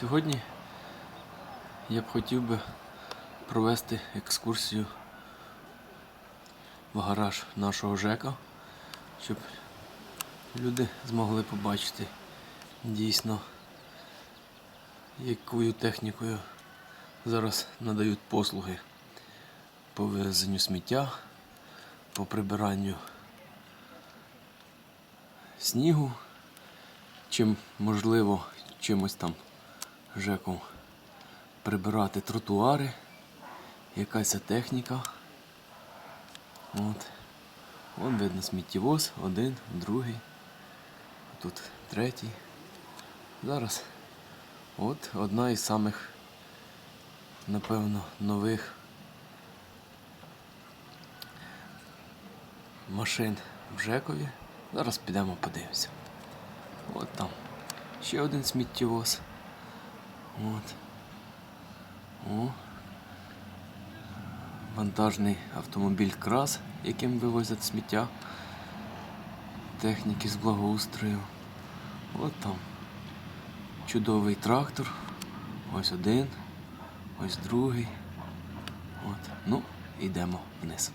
Сьогодні я б хотів би провести екскурсію в гараж нашого ЖЕКа, щоб люди змогли побачити дійсно, якою технікою зараз надають послуги по вивезенню сміття, по прибиранню снігу, чим можливо чимось там ЖЕКом прибирати тротуари, якась техніка. От. Вон видно сміттєвоз, один, другий, тут третій. Зараз от одна із самих, напевно, нових машин в Жекові. Зараз підемо подивимося. От там ще один сміттєвоз. От. О. Вантажний автомобіль крас, яким вивозять сміття. Техніки з благоустрою. От там чудовий трактор. Ось один, ось другий. От. Ну, йдемо вниз.